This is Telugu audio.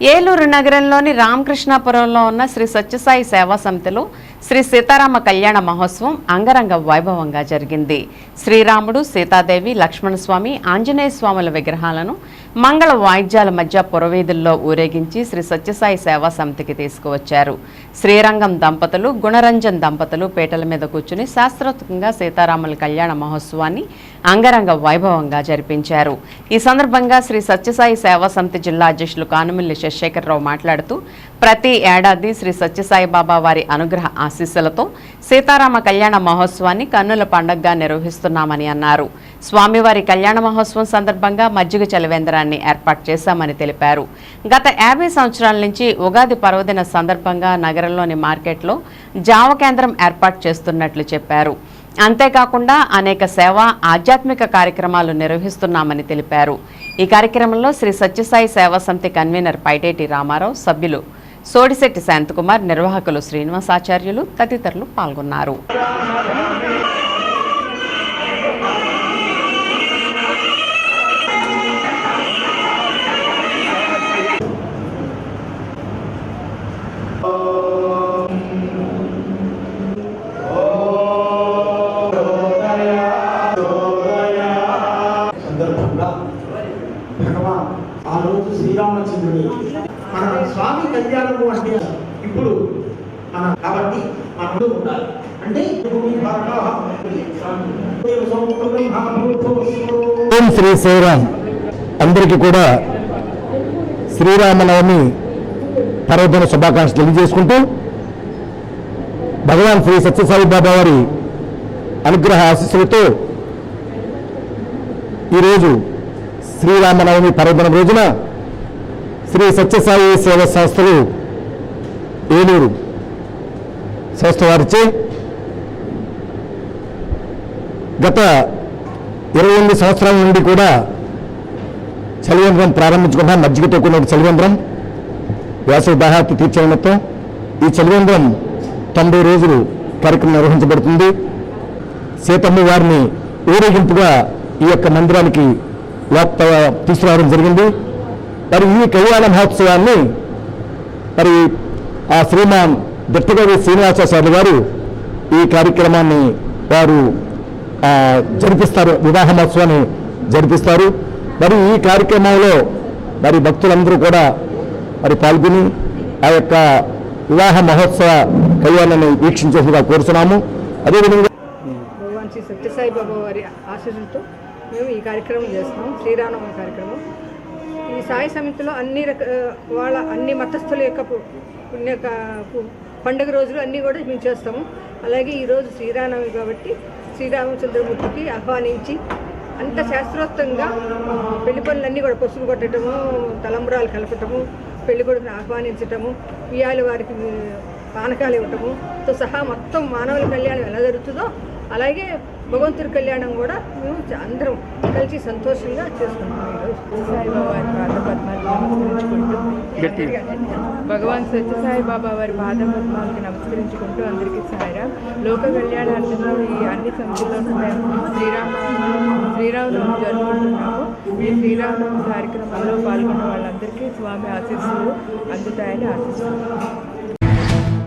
ఏలూరు నగరంలోని రామకృష్ణాపురంలో ఉన్న శ్రీ సత్యసాయి సేవా సమితిలో శ్రీ సీతారామ కళ్యాణ మహోత్సవం అంగరంగ వైభవంగా జరిగింది. శ్రీరాముడు సీతాదేవి లక్ష్మణస్వామి ఆంజనేయ స్వాముల విగ్రహాలను మంగళ వాయిద్యాల మధ్య పురవీధుల్లో ఊరేగించి శ్రీ సత్యసాయి సేవా సమితికి తీసుకువచ్చారు. శ్రీరంగం దంపతులు గుణరంజన్ దంపతులు పీటల మీద కూర్చుని శాస్త్రోక్తంగా సీతారాముల కళ్యాణ మహోత్సవాన్ని అంగరంగ వైభవంగా జరిపించారు. ఈ సందర్భంగా శ్రీ సత్యసాయి సేవా సమితి జిల్లా అధ్యక్షులు కానుమిల్లి శశేఖరరావు మాట్లాడుతూ ప్రతి ఏడాది శ్రీ సత్యసాయి బాబా వారి అనుగ్రహ ఆశీస్సులతో సీతారామ కళ్యాణ మహోత్సవాన్ని కన్నుల పండగగా నిర్వహిస్తున్నామని అన్నారు. స్వామివారి కళ్యాణ మహోత్సవం సందర్భంగా మజ్జిగ చలవేంద్రాన్ని ఏర్పాటు చేశామని తెలిపారు. గత యాభై సంవత్సరాల నుంచి ఉగాది పర్వదిన సందర్భంగా నగరంలోని మార్కెట్లో జావ కేంద్రం ఏర్పాటు చేస్తున్నట్లు చెప్పారు. అంతేకాకుండా అనేక సేవా ఆధ్యాత్మిక కార్యక్రమాలు నిర్వహిస్తున్నామని తెలిపారు. ఈ కార్యక్రమంలో శ్రీ సత్యసాయి సేవా సమితి కన్వీనర్ పైటేటి రామారావు సభ్యులు సోడిశెట్టి శాంతకుమార్ నిర్వాహకులు శ్రీనివాసాచార్యులు తదితరులు పాల్గొన్నారు. సందర్భంగా భగవాన్ ఆ రోజు శ్రీరామచంద్రుడు మన స్వామి కళ్యాణము అంటే ఇప్పుడు మన కాబట్టి మనలో ఉండాలి. అంటే ఓం శ్రీ శ్రీరామ్. అందరికీ కూడా శ్రీరామనవమి పర్వదిన శుభాకాంక్షలు తెలియజేసుకుంటూ భగవాన్ శ్రీ సత్యసాయి బాబా వారి అనుగ్రహ ఆశీస్సులతో ఈరోజు శ్రీరామనవమి పర్వదినం రోజున శ్రీ సత్యసాయి సేవ సంస్థలు ఏలూరు సంస్థ వారిచే గత ఇరవై ఎనిమిది సంవత్సరాల నుండి కూడా చలివేంద్రం ప్రారంభించుకున్నాం మజ్జిగతో కూడిన చలివేంద్రం వేసవి దాహార్తి తీర్చే ఈ చలివేంద్రం తొంభై రోజులు కార్యక్రమం నిర్వహించబడుతుంది. సీతమ్మ వారిని ఊరేగింపుగా ఈ యొక్క మందిరానికి లోప తీసుకురావడం జరిగింది. మరి ఈ కళ్యాణ మహోత్సవాన్ని మరి ఆ శ్రీమాన్ దత్తగవి శ్రీనివాసాచార్య గారు ఈ కార్యక్రమాన్ని వారు జరిపిస్తారు. వివాహ మహోత్సవాన్ని జరిపిస్తారు. మరి ఈ కార్యక్రమంలో మరి భక్తులందరూ కూడా మరి పాల్గొని ఆ యొక్క వివాహ మహోత్సవ కళ్యాణాన్ని వీక్షించేట్టుగా కోరుతున్నాము అదేవిధంగా భగవాన్ శ్రీ సత్యసాయి బాబా వారి ఆశీస్సులతో మేము ఈ కార్యక్రమం చేస్తున్నాం శ్రీరామనవమి కార్యక్రమం. ఈ సాయి సమితిలో అన్ని రక వాళ్ళ అన్ని మతస్థుల యొక్క పుణ్య పండుగ రోజులు అన్నీ కూడా మేము చేస్తాము. అలాగే ఈరోజు శ్రీరామనవమి కాబట్టి శ్రీరామచంద్రమూర్తికి ఆహ్వానించి అంత శాస్త్రోక్తంగా పెళ్ళి పనులన్నీ కూడా పసుపు కొట్టడము తలంబరాలు కలపటము పెళ్ళి కొడుకుని ఆహ్వానించటము ఉయ్యాల వారికి పానకాలు ఇవ్వటముతో సహా మొత్తం మానవుల కళ్యాణం ఎలా జరుగుతుందో అలాగే భగవంతుడి కళ్యాణం కూడా మేము అందరం కలిసి సంతోషంగా చేసుకుంటాం ఈరోజు సాయిబాబా వారి పాద పద్మాలకు నమస్కరించుకుంటూ భగవాన్ సత్యసాయి బాబా వారి పాద పద్మాలకు నమస్కరించుకుంటూ అందరికీ సాయిరాం. లోక కళ్యాణార్థంలో ఈ అన్ని మేము శ్రీరామ శ్రీరామనవమి జరుపుకుంటున్నాము. ఈ శ్రీరామనవమి కార్యక్రమంలో పాల్గొన్న వాళ్ళందరికీ స్వామి ఆశీస్సులు అందుతాయని ఆశిస్తున్నాము